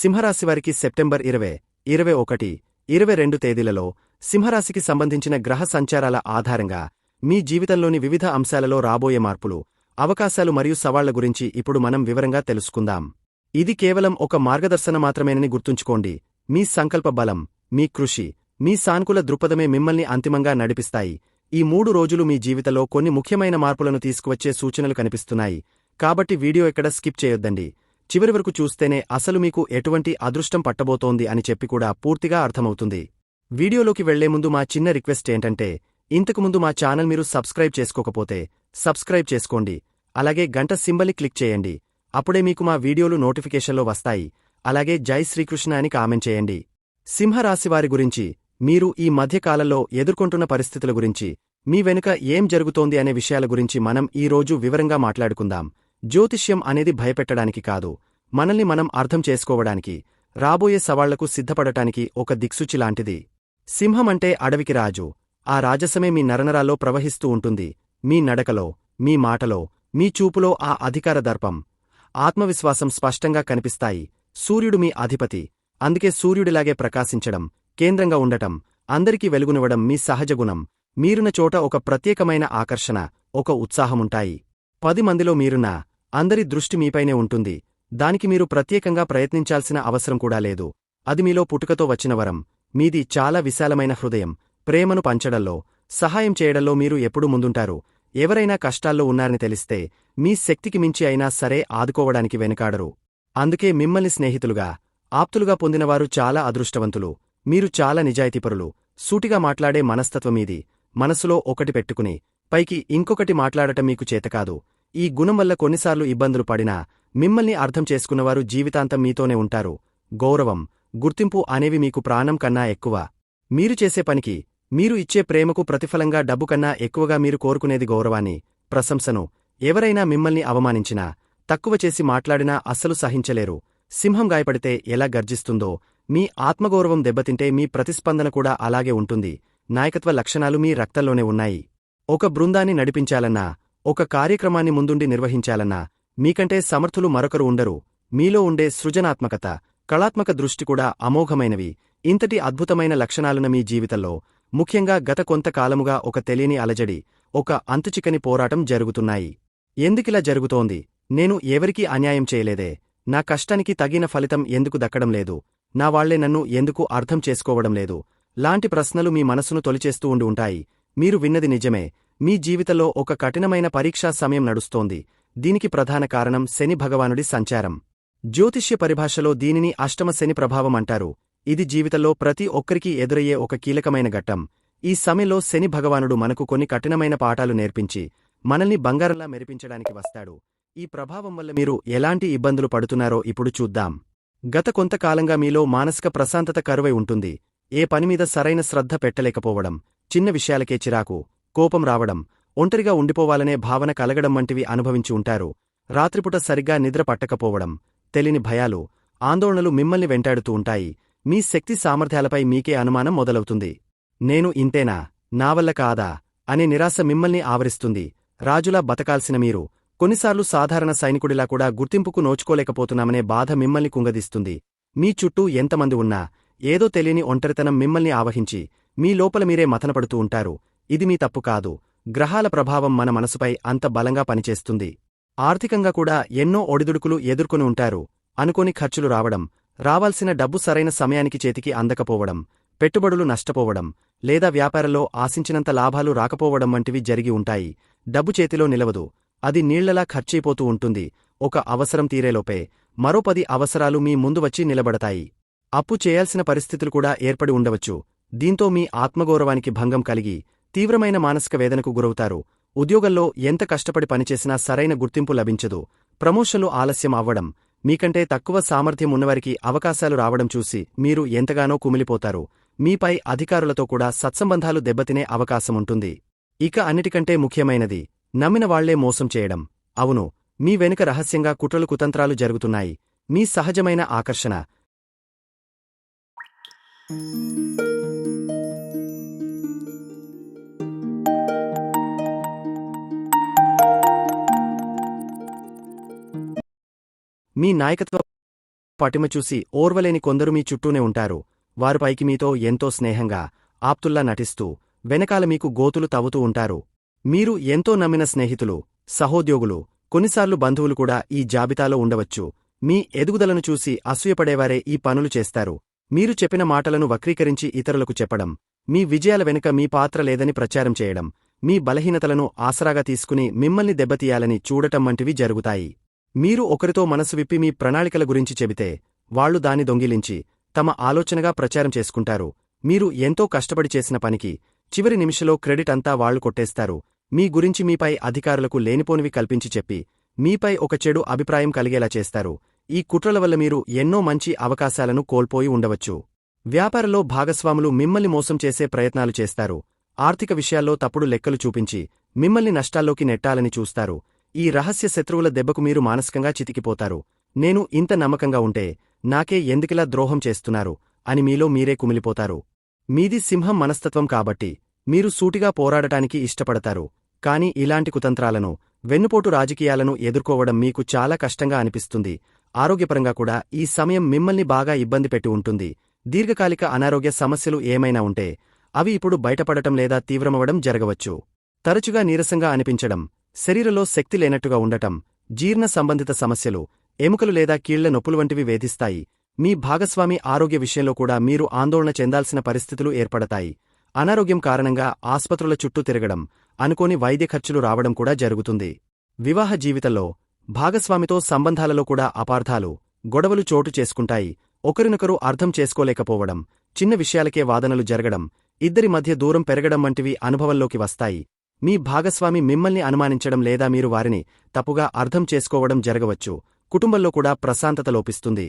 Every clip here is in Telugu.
సింహరాశివారికి సెప్టెంబర్ ఇరవై ఇరవై ఒకటి ఇరవై రెండు తేదీలలో సింహరాశికి సంబంధించిన గ్రహ సంచారాల ఆధారంగా మీ జీవితంలోని వివిధ అంశాలలో రాబోయే మార్పులు అవకాశాలు మరియు సవాళ్ళ గురించి ఇప్పుడు మనం వివరంగా తెలుసుకుందాం. ఇది కేవలం ఒక మార్గదర్శన మాత్రమేనని గుర్తుంచుకోండి. మీ సంకల్ప బలం మీ కృషి మీ సానుకూల దృక్పథమే మిమ్మల్ని అంతిమంగా నడిపిస్తాయి. ఈ మూడు రోజులు మీ జీవితంలో కొన్ని ముఖ్యమైన మార్పులను తీసుకువచ్చే సూచనలు కనిపిస్తున్నాయి. కాబట్టి వీడియో ఎక్కడ స్కిప్ చేయొద్దండి. చివరి వరకు చూస్తేనే అసలు మీకు ఎటువంటి అదృష్టం పట్టబోతోంది అని చెప్పి కూడా పూర్తిగా అర్థమవుతుంది. వీడియోలోకి వెళ్ళే ముందు మా చిన్న రిక్వెస్ట్ ఏంటంటే ఇంతకుముందు మా ఛానల్ మీరు సబ్స్క్రైబ్ చేసుకోకపోతే సబ్స్క్రైబ్ చేసుకోండి. అలాగే గంట సింబల్ని క్లిక్ చేయండి. అప్పుడే మీకు మా వీడియోలు నోటిఫికేషన్లో వస్తాయి. అలాగే జై శ్రీకృష్ణ అని కామెంట్ చేయండి. సింహరాశివారి గురించి మీరు ఈ మధ్యకాలంలో ఎదుర్కొంటున్న పరిస్థితుల గురించి మీ వెనుక ఏం జరుగుతోంది అనే విషయాల గురించి మనం ఈ రోజు వివరంగా మాట్లాడుకుందాం. జ్యోతిష్యం అనేది భయపెట్టడానికి కాదు మనల్ని మనం అర్థం చేసుకోవడానికి రాబోయే సవాళ్ళకు సిద్ధపడటానికి ఒక దిక్సూచి లాంటిది. సింహం అంటే అడవికి రాజు ఆ రాజసమే మీ నరనరాల్లో ప్రవహిస్తూ ఉంటుంది మీ నడకలో మీ మాటలో మీ చూపులో ఆ అధికార దర్పం. ఆత్మవిశ్వాసం స్పష్టంగా కనిపిస్తాయి సూర్యుడు మీ అధిపతి అందుకే సూర్యుడిలాగే ప్రకాశించడం కేంద్రంగా ఉండటం అందరికీ వెలుగునివ్వడం మీ సహజగుణం మీరున మీరున్న చోట ఒక ప్రత్యేకమైన ఆకర్షణ ఒక ఉత్సాహముంటాయి. పది మందిలో మీరున్నా అందరి దృష్టి మీపైనే ఉంటుంది. దానికి మీరు ప్రత్యేకంగా ప్రయత్నించాల్సిన అవసరం కూడా లేదు. అది మీలో పుట్టుకతో వచ్చిన వరం. మీది చాలా విశాలమైన హృదయం. ప్రేమను పంచడంలో సహాయం చేయడంలో మీరు ఎప్పుడూ ముందుంటారు. ఎవరైనా కష్టాల్లో ఉన్నారని తెలిస్తే మీ శక్తికి మించి అయినా సరే ఆదుకోవడానికి వెనుకాడరు. అందుకే మిమ్మల్ని స్నేహితులుగా ఆప్తులుగా పొందినవారు చాలా అదృష్టవంతులు. మీరు చాలా నిజాయితీపరులు. సూటిగా మాట్లాడే మనస్తత్వమీది మనసులో ఒకటి పెట్టుకుని పైకి ఇంకొకటి మాట్లాడటం మీకు చేతకాదు. ఈ గుణం వల్ల కొన్నిసార్లు ఇబ్బందులు పడినా మిమ్మల్ని అర్థం చేసుకున్నవారు జీవితాంతం మీతోనే ఉంటారు. గౌరవం గుర్తింపు అనేవి మీకు ప్రాణం కన్నా ఎక్కువ. మీరు చేసే పనికి మీరు ఇచ్చే ప్రేమకు ప్రతిఫలంగా డబ్బు కన్నా ఎక్కువగా మీరు కోరుకునేది గౌరవాన్ని ప్రశంసను. ఎవరైనా మిమ్మల్ని అవమానించినా తక్కువ చేసి మాట్లాడినా అస్సలు సహించలేరు. సింహం గాయపడితే ఎలా గర్జిస్తుందో మీ ఆత్మగౌరవం దెబ్బతింటే మీ ప్రతిస్పందన కూడా అలాగే ఉంటుంది. నాయకత్వ లక్షణాలు మీ రక్తంలోనే ఉన్నాయి. ఒక బృందాన్ని నడిపించాలన్నా ఒక కార్యక్రమాన్ని ముందుండి నిర్వహించాలన్నా మీకంటే సమర్థులు మరొకరు ఉండరు. మీలో ఉండే సృజనాత్మకత కళాత్మక దృష్టి కూడా అమోఘమైనవి. ఇంతటి అద్భుతమైన లక్షణాలున్న మీ జీవితంలో ముఖ్యంగా గత కొంతకాలముగా ఒక తెలియని అలజడి ఒక అంతుచికని పోరాటం జరుగుతున్నాయి. ఎందుకిలా జరుగుతోంది? నేను ఎవరికీ అన్యాయం చేయలేదే. నా కష్టానికి తగిన ఫలితం ఎందుకు దక్కడం లేదు? నా వాళ్ళే నన్ను ఎందుకు అర్థం చేసుకోవడం లేదు? లాంటి ప్రశ్నలు మీ మనసును తొలిచేస్తూ ఉండి ఉంటాయి. మీరు విన్నది నిజమే. మీ జీవితంలో ఒక కఠినమైన పరీక్షా సమయం నడుస్తోంది. దీనికి ప్రధాన కారణం శని భగవానుడి సంచారం. జ్యోతిష్య పరిభాషలో దీనిని అష్టమ శని ప్రభావం అంటారు. ఇది జీవితంలో ప్రతి ఒక్కరికీ ఎదురయ్యే ఒక కీలకమైన ఘట్టం. ఈ సమయంలో శని భగవానుడు మనకు కొన్ని కఠినమైన పాఠాలు నేర్పించి మనల్ని బంగారంలా మెరిపించడానికి వస్తాడు. ఈ ప్రభావం వల్ల మీరు ఎలాంటి ఇబ్బందులు పడుతున్నారో ఇప్పుడు చూద్దాం. గత కొంతకాలంగా మీలో మానసిక ప్రశాంతత కరువై ఉంటుంది. ఏ పనిమీద సరైన శ్రద్ధ పెట్టలేకపోవడం చిన్న విషయాలకే చిరాకు కోపం రావడం ఒంటరిగా ఉండిపోవాలనే భావన కలగడం వంటివి అనుభవించి ఉంటారు. రాత్రిపుట సరిగ్గా నిద్ర పట్టకపోవడం తెలిని భయాలు ఆందోళనలు మిమ్మల్ని వెంటాడుతూ ఉంటాయి. మీ శక్తి సామర్థ్యాలపై మీకే అనుమానం మొదలవుతుంది. నేను ఇంతేనా నావల్ల కాదా అనే నిరాశ మిమ్మల్ని ఆవరిస్తుంది. రాజులా బతకాల్సిన మీరు కొన్నిసార్లు సాధారణ సైనికుడిలా కూడా గుర్తింపుకు నోచుకోలేకపోతున్నామనే బాధ మిమ్మల్ని కుంగదీస్తుంది. మీ చుట్టూ ఎంతమంది ఉన్నా ఏదో తెలియని ఒంటరితనం మిమ్మల్ని ఆవహించి మీ లోపల మీరే మథనపడుతూ ఉంటారు. ఇది మీ తప్పు కాదు. గ్రహాల ప్రభావం మన మనసుపై అంత బలంగా పనిచేస్తుంది. ఆర్థికంగా కూడా ఎన్నో ఒడిదుడుకులు ఎదుర్కొని ఉంటారు. అనుకోని ఖర్చులు రావడం రావాల్సిన డబ్బు సరైన సమయానికి చేతికి అందకపోవడం పెట్టుబడులు నష్టపోవడం లేదా వ్యాపారంలో ఆశించినంత లాభాలు రాకపోవడం వంటివి జరిగి ఉంటాయి. డబ్బు చేతిలో నిలవదు. అది నీళ్ళలా ఖర్చైపోతూ ఉంటుంది. ఒక అవసరం తీరేలోపే మరో పది అవసరాలు మీ ముందు వచ్చి నిలబడతాయి. అప్పు చేయాల్సిన పరిస్థితులు కూడా ఏర్పడి ఉండవచ్చు. దీంతో మీ ఆత్మగౌరవానికి భంగం కలిగి తీవ్రమైన మానసిక వేదనకు గురవుతారు. ఉద్యోగంలో ఎంత కష్టపడి పనిచేసినా సరైన గుర్తింపు లభించదు. ప్రమోషన్లు ఆలస్యం అవ్వడం మీకంటే తక్కువ సామర్థ్యం ఉన్నవారికి అవకాశాలు రావడం చూసి మీరు ఎంతగానో కుమిలిపోతారు. మీపై అధికారులతో కూడా సత్సంబంధాలు దెబ్బతినే అవకాశముంటుంది ఇక అన్నిటికంటే ముఖ్యమైనది నమ్మిన వాళ్ళే మోసం చేయడం. అవును మీ వెనుక రహస్యంగా కుట్రలు కుతంత్రాలు జరుగుతున్నాయి. మీ సహజమైన ఆకర్షణ. మీ నాయకత్వ పటిమ చూసి ఓర్వలేని కొందరు మీ చుట్టూనే ఉంటారు. వారు పైకి మీతో ఎంతో స్నేహంగా ఆప్తుల్లా నటిస్తూ వెనకాల మీకు గోతులు తవ్వుతూ ఉంటారు. మీరు ఎంతో నమ్మిన స్నేహితులు సహోద్యోగులు కొన్నిసార్లు బంధువులు కూడా ఈ జాబితాలో ఉండవచ్చు. మీ ఎదుగుదలను చూసి అసూయపడేవారే ఈ పనులు చేస్తారు. మీరు చెప్పిన మాటలను వక్రీకరించి ఇతరులకు చెప్పడం మీ విజయాల వెనుక మీ పాత్ర లేదని ప్రచారం చేయడం మీ బలహీనతలను ఆసరాగా తీసుకుని మిమ్మల్ని దెబ్బతీయాలని చూడటం వంటివి జరుగుతాయి. మీరు ఒకరితో మనసు విప్పి మీ ప్రణాళికల గురించి చెబితే వాళ్ళు దాని దొంగిలించి తమ ఆలోచనగా ప్రచారం చేసుకుంటారు. మీరు ఎంతో కష్టపడి చేసిన పనికి చివరి నిమిషంలో క్రెడిట్ అంతా వాళ్ళు కొట్టేస్తారు. మీ గురించి మీపై అధికారులకు లేనిపోనివి కల్పించి చెప్పి మీపై ఒక చెడు అభిప్రాయం కలిగేలా చేస్తారు. ఈ కుట్రల వల్ల మీరు ఎన్నో మంచి అవకాశాలను కోల్పోయి ఉండవచ్చు. వ్యాపారంలో భాగస్వాములు మిమ్మల్ని మోసం చేసే ప్రయత్నాలు చేస్తారు. ఆర్థిక విషయాల్లో తప్పుడు లెక్కలు చూపించి మిమ్మల్ని నష్టాల్లోకి నెట్టాలని చూస్తారు. ఈ రహస్య శత్రువుల దెబ్బకు మీరు మానసికంగా చితికిపోతారు. నేను ఇంత నమ్మకంగా ఉంటే నాకే ఎందుకిలా ద్రోహం చేస్తున్నారు? అని మీలో మీరే కుమిలిపోతారు. మీది సింహం మనస్తత్వం కాబట్టి మీరు సూటిగా పోరాడటానికి ఇష్టపడతారు. కాని ఇలాంటి కుతంత్రాలను వెన్నుపోటు రాజకీయాలను ఎదుర్కోవడం మీకు చాలా కష్టంగా అనిపిస్తుంది. ఆరోగ్యపరంగా కూడా ఈ సమయం మిమ్మల్ని బాగా ఇబ్బంది పెట్టి ఉంటుంది. దీర్ఘకాలిక అనారోగ్య సమస్యలు ఏమైనా ఉంటే అవి ఇప్పుడు బయటపడటం లేదా తీవ్రమవడం జరగవచ్చు. తరచుగా నీరసంగా అనిపించడం శరీరంలో శక్తి లేనట్టుగా ఉండటం జీర్ణ సంబంధిత సమస్యలు ఎముకలు లేదా కీళ్ళ నొప్పులు వంటివి వేధిస్తాయి. మీ భాగస్వామి ఆరోగ్య విషయంలో కూడా మీరు ఆందోళన చెందాల్సిన పరిస్థితులు ఏర్పడతాయి. అనారోగ్యం కారణంగా ఆస్పత్రుల చుట్టూ తిరగడం అనుకోని వైద్య ఖర్చులు రావడం కూడా జరుగుతుంది. వివాహ జీవితంలో భాగస్వామితో సంబంధాలలో కూడా అపార్థాలు గొడవలు చోటు చేసుకుంటాయి. ఒకరినొకరు అర్థం చేసుకోలేకపోవడం చిన్న విషయాలకే వాదనలు జరగడం ఇద్దరి మధ్య దూరం పెరగడం వంటివి అనుభవంలోకి వస్తాయి. మీ భాగస్వామి మిమ్మల్ని అనుమానించడం లేదా మీరు వారిని తప్పుగా అర్థం చేసుకోవడం జరగవచ్చు. కుటుంబంలో కూడా ప్రశాంతత లోపిస్తుంది.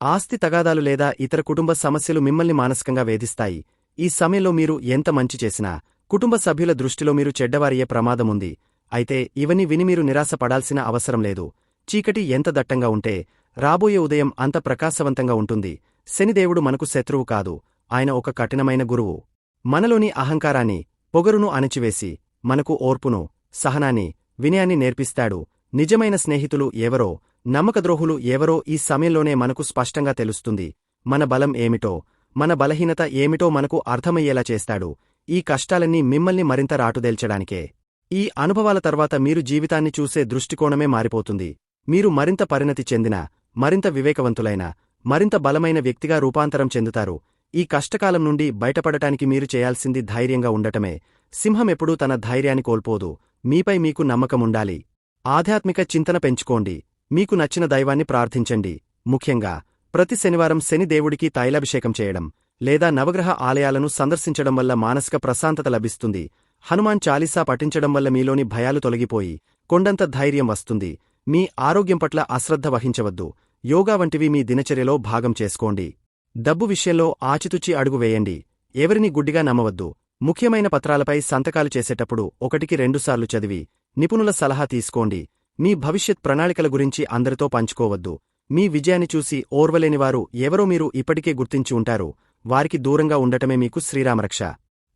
ఆస్తి తగాదాలు లేదా ఇతర కుటుంబ సమస్యలు మిమ్మల్ని మానసికంగా వేధిస్తాయి. ఈ సమయంలో మీరు ఎంత మంచి చేసినా కుటుంబ సభ్యుల దృష్టిలో మీరు చెడ్డవారయ్యే ప్రమాదముంది అయితే ఇవన్నీ విని మీరు నిరాశపడాల్సిన అవసరం లేదు. చీకటి ఎంత దట్టంగా ఉంటే రాబోయే ఉదయం అంత ప్రకాశవంతంగా ఉంటుంది. శనిదేవుడు మనకు శత్రువు కాదు. ఆయన ఒక కఠినమైన గురువు. మనలోని అహంకారాన్ని పొగరును అణచివేసి మనకు ఓర్పును సహనాన్ని వినయాన్ని నేర్పిస్తాడు. నిజమైన స్నేహితులు ఎవరో నమ్మకద్రోహులు ఎవరో ఈ సమయంలోనే మనకు స్పష్టంగా తెలుస్తుంది. మన బలం ఏమిటో మన బలహీనత ఏమిటో మనకు అర్థమయ్యేలా చేస్తాడు. ఈ కష్టాలన్నీ మిమ్మల్ని మరింత రాటుదేల్చడానికే. ఈ అనుభవాల తర్వాత మీరు జీవితాన్ని చూసే దృష్టికోణమే మారిపోతుంది. మీరు మరింత పరిణతి చెందిన మరింత వివేకవంతులైన మరింత బలమైన వ్యక్తిగా రూపాంతరం చెందుతారు. ఈ కష్టకాలం నుండి బయటపడటానికి మీరు చేయాల్సింది ధైర్యంగా ఉండటమే. సింహమెప్పుడూ తన ధైర్యాన్ని కోల్పోదు. మీపై మీకు నమ్మకముండాలి. ఆధ్యాత్మిక చింతన పెంచుకోండి. మీకు నచ్చిన దైవాన్ని ప్రార్థించండి. ముఖ్యంగా ప్రతి శనివారం శని దేవుడికి తైలాభిషేకం చేయడం లేదా నవగ్రహ ఆలయాలను సందర్శించడం వల్ల మానసిక ప్రశాంతత లభిస్తుంది. హనుమాన్ చాలీసా పఠించడం వల్ల మీలోని భయాలు తొలగిపోయి కొండంత ధైర్యం వస్తుంది. మీ ఆరోగ్యం పట్ల అశ్రద్ధ వహించవద్దు. యోగా వంటివి మీ దినచర్యలో భాగం చేసుకోండి. డబ్బు విషయంలో ఆచితుచి అడుగు వేయండి. ఎవరిని గుడ్డిగా నమ్మవద్దు. ముఖ్యమైన పత్రాలపై సంతకాలు చేసేటప్పుడు ఒకటికి రెండుసార్లు చదివి నిపుణుల సలహా తీసుకోండి. మీ భవిష్యత్ ప్రణాళికల గురించి అందరితో పంచుకోవద్దు. మీ విజయాన్ని చూసి ఓర్వలేనివారు ఎవరో మీరు ఇప్పటికే గుర్తించి ఉంటారు. వారికి దూరంగా ఉండటమే మీకు శ్రీరామరక్ష.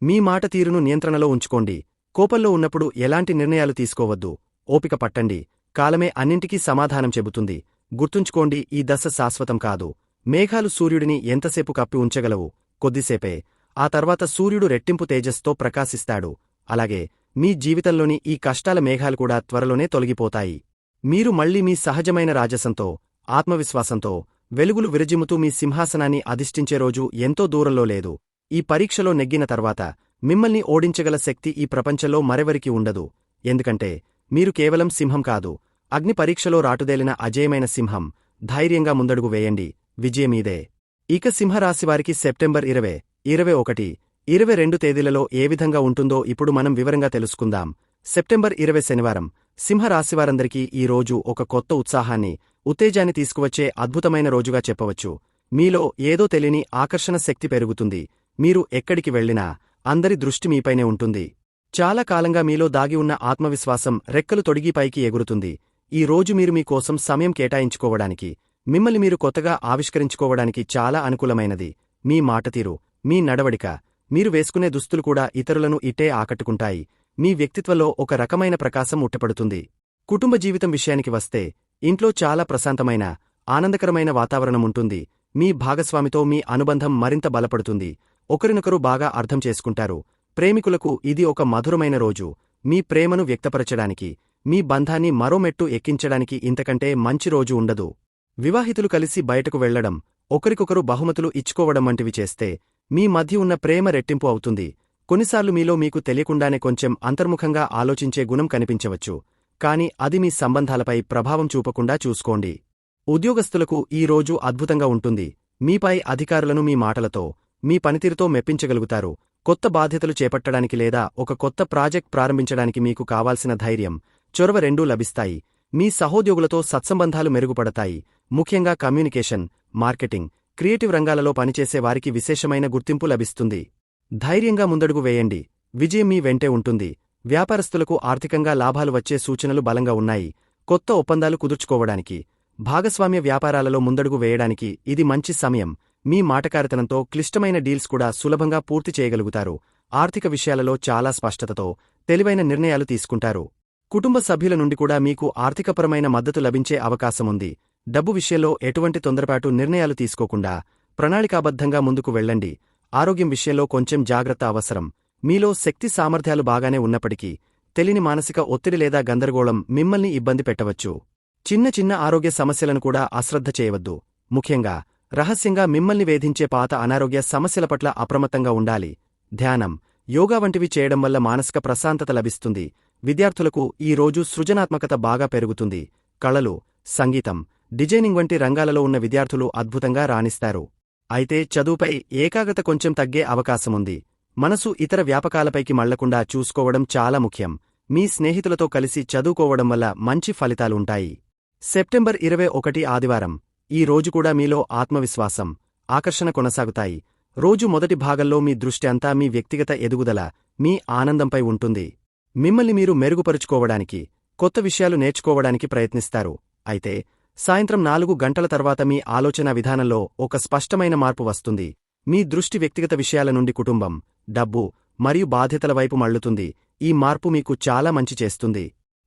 మీ మాట తీరును నియంత్రణలో ఉంచుకోండి. కోపంలో ఉన్నప్పుడు ఎలాంటి నిర్ణయాలు తీసుకోవద్దు. ఓపిక పట్టండి. కాలమే అన్నింటికీ సమాధానం చెబుతుంది. గుర్తుంచుకోండి ఈ దశ శాశ్వతం కాదు. మేఘాలు సూర్యుడిని ఎంతసేపు కప్పి ఉంచగలవు? కొద్దిసేపే. ఆ తర్వాత సూర్యుడు రెట్టింపు తేజస్తో ప్రకాశిస్తాడు. అలాగే మీ జీవితంలోని ఈ కష్టాల మేఘాలు కూడా త్వరలోనే తొలగిపోతాయి. మీరు మళ్ళీ మీ సహజమైన రాజసంతో ఆత్మవిశ్వాసంతో వెలుగులు విరజిముతూ మీ సింహాసనాన్ని అధిష్ఠించే రోజు ఎంతో దూరంలో లేదు. ఈ పరీక్షలో నెగ్గిన తర్వాత మిమ్మల్ని ఓడించగల శక్తి ఈ ప్రపంచంలో మరెవరికి ఉండదు. ఎందుకంటే మీరు కేవలం సింహం కాదు. అగ్ని పరీక్షలో రాటుదేలిన అజేయమైన సింహం ధైర్యంగా ముందడుగు వేయండి. విజయమీదే. ఇక సింహరాశివారికి సెప్టెంబర్ ఇరవై ఇరవై ఒకటి ఇరవై రెండు తేదీలలో ఏ విధంగా ఉంటుందో ఇప్పుడు మనం వివరంగా తెలుసుకుందాం. సెప్టెంబర్ ఇరవై శనివారం సింహరాశివారందరికీ ఈ రోజు ఒక కొత్త ఉత్సాహాన్ని ఉత్తేజాన్ని తీసుకువచ్చే అద్భుతమైన రోజుగా చెప్పవచ్చు. మీలో ఏదో తెలియని ఆకర్షణ శక్తి పెరుగుతుంది. మీరు ఎక్కడికి వెళ్ళినా అందరి దృష్టి మీపైనే ఉంటుంది. చాలా కాలంగా మీలో దాగి ఉన్న ఆత్మవిశ్వాసం రెక్కలు తొడిగి పైకి ఎగురుతుంది. ఈ రోజు మీరు మీకోసం సమయం కేటాయించుకోవడానికి మిమ్మల్ని మీరు కొత్తగా ఆవిష్కరించుకోవడానికి చాలా అనుకూలమైనది. మీ మాటతీరు మీ నడవడిక మీరు వేసుకునే దుస్తులు కూడా ఇతరులను ఇట్టే ఆకట్టుకుంటాయి. మీ వ్యక్తిత్వంలో ఒక రకమైన ప్రకాశం ఉట్టపడుతుంది. కుటుంబ జీవితం విషయానికి వస్తే ఇంట్లో చాలా ప్రశాంతమైన ఆనందకరమైన వాతావరణం ఉంటుంది. మీ భాగస్వామితో మీ అనుబంధం మరింత బలపడుతుంది. ఒకరినొకరు బాగా అర్థం చేసుకుంటారు. ప్రేమికులకు ఇది ఒక మధురమైన రోజు. మీ ప్రేమను వ్యక్తపరచడానికి మీ బంధాన్ని మరో మెట్టు ఎక్కించడానికి ఇంతకంటే మంచి రోజు ఉండదు. వివాహితులు కలిసి బయటకు వెళ్ళడం ఒకరికొకరు బహుమతులు ఇచ్చుకోవడం వంటివి చేస్తే మీ మధ్య ఉన్న ప్రేమ రెట్టింపు అవుతుంది. కొన్నిసార్లు మీలో మీకు తెలియకుండానే కొంచెం అంతర్ముఖంగా ఆలోచించే గుణం కనిపించవచ్చు. కాని అది మీ సంబంధాలపై ప్రభావం చూపకుండా చూసుకోండి. ఉద్యోగస్తులకు ఈ రోజు అద్భుతంగా ఉంటుంది. మీపై అధికారులను మీ మాటలతో మీ పనితీరుతో మెప్పించగలుగుతారు. కొత్త బాధ్యతలు చేపట్టడానికి లేదా ఒక కొత్త ప్రాజెక్ట్ ప్రారంభించడానికి మీకు కావాల్సిన ధైర్యం చొరవ రెండూ లభిస్తాయి. మీ సహోద్యోగులతో సత్సంబంధాలు మెరుగుపడతాయి. ముఖ్యంగా కమ్యూనికేషన్ మార్కెటింగ్ క్రియేటివ్ రంగాలలో పనిచేసే వారికి విశేషమైన గుర్తింపు లభిస్తుంది. ధైర్యంగా ముందడుగు వేయండి. విజయం మీ వెంటే ఉంటుంది. వ్యాపారస్తులకు ఆర్థికంగా లాభాలు వచ్చే సూచనలు బలంగా ఉన్నాయి. కొత్త ఒప్పందాలు కుదుర్చుకోవడానికి భాగస్వామ్య వ్యాపారాలలో ముందడుగు వేయడానికి ఇది మంచి సమయం. మీ మాటకారితనంతో క్లిష్టమైన డీల్స్ కూడా సులభంగా పూర్తి చేయగలుగుతారు. ఆర్థిక విషయాలలో చాలా స్పష్టతతో తెలివైన నిర్ణయాలు తీసుకుంటారు. కుటుంబ సభ్యుల నుండి కూడా మీకు ఆర్థికపరమైన మద్దతు లభించే అవకాశముంది డబ్బు విషయంలో ఎటువంటి తొందరపాటు నిర్ణయాలు తీసుకోకుండా ప్రణాళికాబద్ధంగా ముందుకు వెళ్ళండి. ఆరోగ్యం విషయంలో కొంచెం జాగ్రత్త అవసరం. మీలో శక్తి సామర్థ్యాలు బాగానే ఉన్నప్పటికీ తెలియని మానసిక ఒత్తిడి లేదా గందరగోళం మిమ్మల్ని ఇబ్బంది పెట్టవచ్చు. చిన్న చిన్న ఆరోగ్య సమస్యలను కూడా అశ్రద్ధ చేయవద్దు. ముఖ్యంగా రహస్యంగా మిమ్మల్ని వేధించే పాత అనారోగ్య సమస్యల పట్ల అప్రమత్తంగా ఉండాలి. ధ్యానం యోగా వంటివి చేయడం వల్ల మానసిక ప్రశాంతత లభిస్తుంది. విద్యార్థులకు ఈ రోజు సృజనాత్మకత బాగా పెరుగుతుంది. కళలు సంగీతం డిజైనింగ్ వంటి రంగాలలో ఉన్న విద్యార్థులు అద్భుతంగా రాణిస్తారు. అయితే చదువుపై ఏకాగ్రత కొంచెం తగ్గే అవకాశముంది. మనసు ఇతర వ్యాపకాలపైకి మళ్ళకుండా చూసుకోవడం చాలా ముఖ్యం. మీ స్నేహితులతో కలిసి చదువుకోవడం వల్ల మంచి ఫలితాలుంటాయి. సెప్టెంబర్ ఇరవై ఒకటి ఆదివారం. ఈ రోజు కూడా మీలో ఆత్మవిశ్వాసం ఆకర్షణ కొనసాగుతాయి. రోజు మొదటి భాగంలో మీ దృష్టి అంతా మీ వ్యక్తిగత ఎదుగుదల మీ ఆనందంపై ఉంటుంది. మిమ్మల్ని మీరు మెరుగుపరుచుకోవడానికి కొత్త విషయాలు నేర్చుకోవడానికి ప్రయత్నిస్తారు. అయితే సాయంత్రం నాలుగు గంటల తర్వాత మీ ఆలోచన విధానంలో ఒక స్పష్టమైన మార్పు వస్తుంది. మీ దృష్టి వ్యక్తిగత విషయాల నుండి కుటుంబం డబ్బు మరియు బాధ్యతల వైపు మళ్ళుతుంది ఈ మార్పు మీకు చాలా మంచి చేస్తుంది.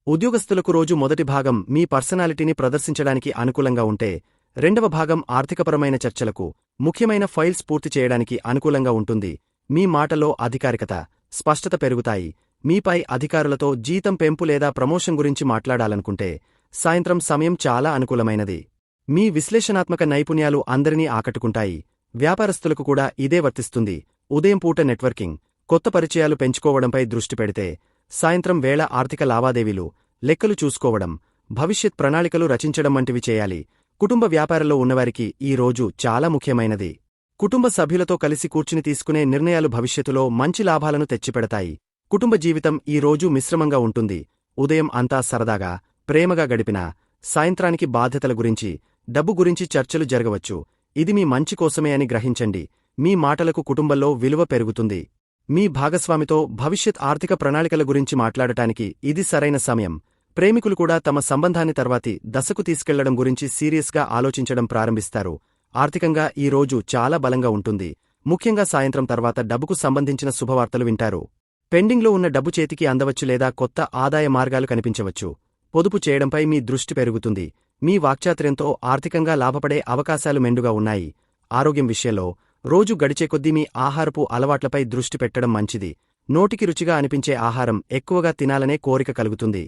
ఉద్యోగస్తులకు రోజు మొదటి భాగం మీ పర్సనాలిటీని ప్రదర్శించడానికి అనుకూలంగా ఉంటే రెండవ భాగం ఆర్థికపరమైన చర్చలకు ముఖ్యమైన ఫైల్స్ పూర్తి చేయడానికి అనుకూలంగా ఉంటుంది. మీ మాటలో అధికారికత స్పష్టత పెరుగుతాయి. మీపై అధికారులతో జీతం పెంపు లేదా ప్రమోషన్ గురించి మాట్లాడాలనుకుంటే సాయంత్రం సమయం చాలా అనుకూలమైనది. మీ విశ్లేషణాత్మక నైపుణ్యాలు అందరినీ ఆకట్టుకుంటాయి. వ్యాపారస్తులకు కూడా ఇదే వర్తిస్తుంది. ఉదయం పూట నెట్వర్కింగ్ కొత్త పరిచయాలు పెంచుకోవడంపై దృష్టి పెడితే సాయంత్రం వేళ ఆర్థిక లావాదేవీలు లెక్కలు చూసుకోవడం భవిష్యత్ ప్రణాళికలు రచించడం వంటివి చేయాలి. కుటుంబ వ్యాపారంలో ఉన్నవారికి ఈ రోజు చాలా ముఖ్యమైనది. కుటుంబ సభ్యులతో కలిసి కూర్చుని తీసుకునే నిర్ణయాలు భవిష్యత్తులో మంచి లాభాలను తెచ్చిపెడతాయి. కుటుంబ జీవితం ఈ రోజు మిశ్రమంగా ఉంటుంది. ఉదయం అంతా సరదాగా ప్రేమగా గడిపినా సాయంత్రానికి బాధ్యతల గురించి డబ్బు గురించి చర్చలు జరగవచ్చు. ఇది మీ మంచి కోసమే అని గ్రహించండి. మీ మాటలకు కుటుంబంలో విలువ పెరుగుతుంది. మీ భాగస్వామితో భవిష్యత్ ఆర్థిక ప్రణాళికల గురించి మాట్లాడటానికి ఇది సరైన సమయం. ప్రేమికులు కూడా తమ సంబంధాన్ని తర్వాతి దశకు తీసుకెళ్ళడం గురించి సీరియస్గా ఆలోచించడం ప్రారంభిస్తారు. ఆర్థికంగా ఈ రోజు చాలా బలంగా ఉంటుంది. ముఖ్యంగా సాయంత్రం తర్వాత డబ్బుకు సంబంధించిన శుభవార్తలు వింటారు. పెండింగ్లో ఉన్న డబ్బు చేతికి అందవచ్చు లేదా కొత్త ఆదాయ మార్గాలు కనిపించవచ్చు. పొదుపు చేయడంపై మీ దృష్టి పెరుగుతుంది. మీ వాక్చాతుర్యంతో ఆర్థికంగా లాభపడే అవకాశాలు మెండుగా ఉన్నాయి. ఆరోగ్యం విషయంలో రోజు గడిచే కొద్దీ మీ ఆహారపు అలవాట్లపై దృష్టి పెట్టడం మంచిది. నోటికి రుచిగా అనిపించే ఆహారం ఎక్కువగా తినాలనే కోరిక కలుగుతుంది.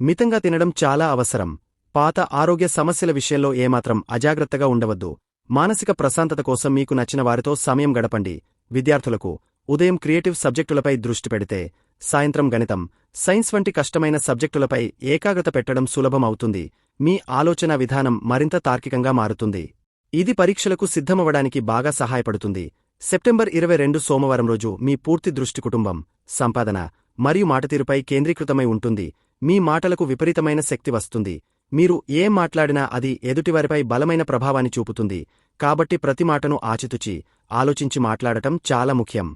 మితంగా తినడం చాలా అవసరం. పాత ఆరోగ్య సమస్యల విషయంలో ఏమాత్రం అజాగ్రత్తగా ఉండవద్దు. మానసిక ప్రశాంతత కోసం మీకు నచ్చిన వారితో సమయం గడపండి. విద్యార్థులకు ఉదయం క్రియేటివ్ సబ్జెక్టులపై దృష్టి పెడితే సాయంత్రం గణితం సైన్స్ వంటి కష్టమైన సబ్జెక్టులపై ఏకాగ్రత పెట్టడం సులభం అవుతుంది మీ ఆలోచన విధానం మరింత తార్కికంగా మారుతుంది. ఇది పరీక్షలకు సిద్ధమవడానికి బాగా సహాయపడుతుంది. సెప్టెంబర్ ఇరవై రెండు సోమవారం రోజు మీ పూర్తి దృష్టి కుటుంబం సంపాదన మరియు మాటతీరుపై కేంద్రీకృతమై ఉంటుంది. మీ మాటలకు విపరీతమైన శక్తి వస్తుంది. మీరు ఏం మాట్లాడినా అది ఎదుటివారిపై బలమైన ప్రభావాన్ని చూపుతుంది. కాబట్టి ప్రతి మాటను ఆచితుచి ఆలోచించి మాట్లాడటం చాలా ముఖ్యం.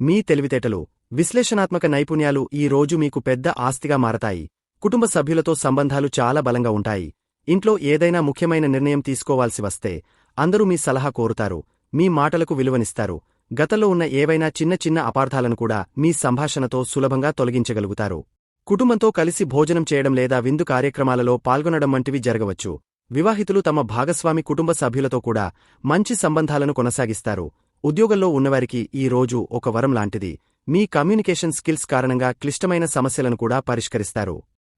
మీ తెలివితేటలు విశ్లేషణాత్మక నైపుణ్యాలు ఈ రోజు మీకు పెద్ద ఆస్తిగా మారతాయి. కుటుంబ సభ్యులతో సంబంధాలు చాలా బలంగా ఉంటాయి. ఇంట్లో ఏదైనా ముఖ్యమైన నిర్ణయం తీసుకోవాల్సి వస్తే అందరూ మీ సలహా కోరుతారు మీ మాటలకు విలువనిస్తారు. గతంలో ఉన్న ఏవైనా చిన్న చిన్న అపార్థాలను కూడా మీ సంభాషణతో సులభంగా తొలగించగలుగుతారు. కుటుంబంతో కలిసి భోజనం చేయడం లేదా విందు కార్యక్రమాలలో పాల్గొనడం వంటివి జరగవచ్చు. వివాహితులు తమ భాగస్వామి కుటుంబ సభ్యులతో కూడా మంచి సంబంధాలను కొనసాగిస్తారు. ఉద్యోగంలో ఉన్నవారికి ఈ రోజు ఒక వరం లాంటిది. మీ కమ్యూనికేషన్ స్కిల్స్ కారణంగా క్లిష్టమైన సమస్యలను కూడా పరిష్కరిస్తారు.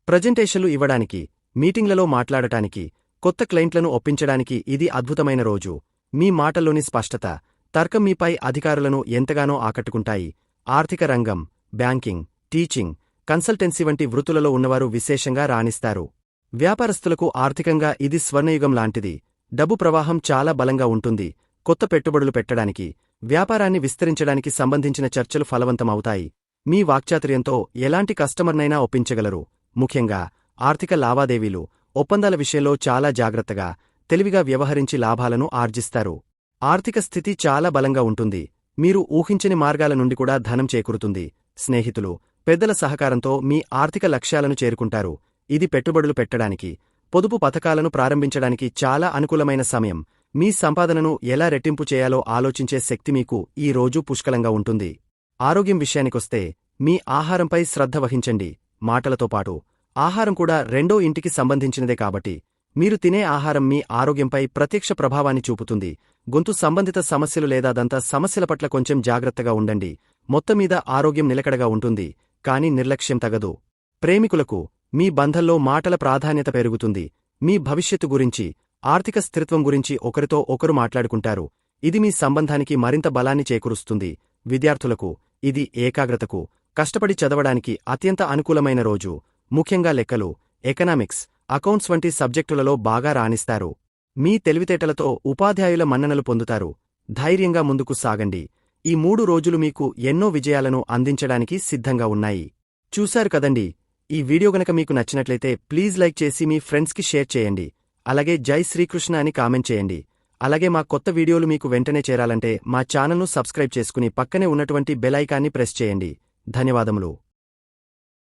ప్రజెంటేషన్లు ఇవ్వడానికి మీటింగ్లలో మాట్లాడటానికి కొత్త క్లయింట్లను ఒప్పించడానికి ఇది అద్భుతమైన రోజు. మీ మాటల్లోని స్పష్టత తర్కం మీపై అధికారులను ఎంతగానో ఆకట్టుకుంటాయి. ఆర్థిక రంగం బ్యాంకింగ్ టీచింగ్ కన్సల్టెన్సీ వంటి వృత్తులలో ఉన్నవారు విశేషంగా రాణిస్తారు. వ్యాపారస్తులకు ఆర్థికంగా ఇది స్వర్ణయుగం లాంటిది. డబ్బు ప్రవాహం చాలా బలంగా ఉంటుంది. కొత్త పెట్టుబడులు పెట్టడానికి వ్యాపారాన్ని విస్తరించడానికి సంబంధించిన చర్చలు ఫలవంతమవుతాయి. మీ వాక్చాతుర్యంతో ఎలాంటి కస్టమర్నైనా ఒప్పించగలరు. ముఖ్యంగా ఆర్థిక లావాదేవీలు ఒప్పందాల విషయంలో చాలా జాగ్రత్తగా తెలివిగా వ్యవహరించి లాభాలను ఆర్జిస్తారు. ఆర్థిక స్థితి చాలా బలంగా ఉంటుంది. మీరు ఊహించని మార్గాల నుండి కూడా ధనం చేకూరుతుంది. స్నేహితులు పెద్దల సహకారంతో మీ ఆర్థిక లక్ష్యాలను చేరుకుంటారు. ఇది పెట్టుబడులు పెట్టడానికి పొదుపు పథకాలను ప్రారంభించడానికి చాలా అనుకూలమైన సమయం. మీ సంపాదనను ఎలా రెట్టింపు చేయాలో ఆలోచించే శక్తి మీకు ఈ రోజు పుష్కలంగా ఉంటుంది. ఆరోగ్యం విషయానికొస్తే మీ ఆహారంపై శ్రద్ధ వహించండి. మాటలతో పాటు ఆహారం కూడా రెండో ఇంటికి సంబంధించినదే కాబట్టి మీరు తినే ఆహారం మీ ఆరోగ్యంపై ప్రత్యక్ష ప్రభావాన్ని చూపుతుంది. గొంతు సంబంధిత సమస్యలు లేదా దంత సమస్యల పట్ల కొంచెం జాగ్రత్తగా ఉండండి. మొత్తమీద ఆరోగ్యం నిలకడగా ఉంటుంది కాని నిర్లక్ష్యం తగదు. ప్రేమికులకు మీ బంధంలో మాటల ప్రాధాన్యత పెరుగుతుంది. మీ భవిష్యత్తు గురించి ఆర్థిక స్థిరత్వం గురించి ఒకరితో ఒకరు మాట్లాడుకుంటారు. ఇది మీ సంబంధానికి మరింత బలాన్ని చేకూరుస్తుంది. విద్యార్థులకు ఇది ఏకాగ్రతకు కష్టపడి చదవడానికి అత్యంత అనుకూలమైన రోజు. ముఖ్యంగా లెక్కలు ఎకనామిక్స్ అకౌంట్స్ వంటి సబ్జెక్టులలో బాగా రాణిస్తారు. మీ తెలివితేటలతో ఉపాధ్యాయుల మన్ననలు పొందుతారు. ధైర్యంగా ముందుకు సాగండి. ఈ మూడు రోజులు మీకు ఎన్నో విజయాలను అందించడానికి సిద్ధంగా ఉన్నాయి. చూశారు కదండి? ఈ వీడియో గనక మీకు నచ్చినట్లయితే ప్లీజ్ లైక్ చేసి మీ ఫ్రెండ్స్కి షేర్ చేయండి. అలాగే జై శ్రీకృష్ణ అని కామెంట్ చేయండి. అలాగే మా కొత్త వీడియోలు మీకు వెంటనే చేరాలంటే మా ఛానల్ను సబ్స్క్రైబ్ చేసుకుని పక్కనే ఉన్నటువంటి బెల్ ఐకాన్ని ప్రెస్ చేయండి. ధన్యవాదములు.